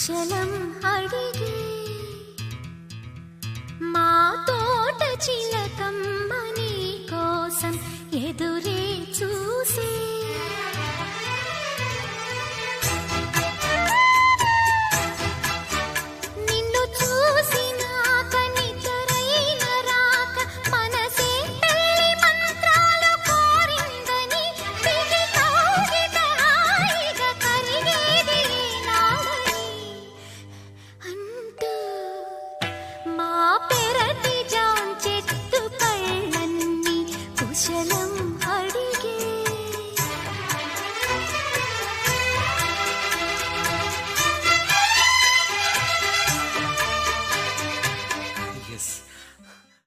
అక్షరం అడిగి మా తోట చి cielo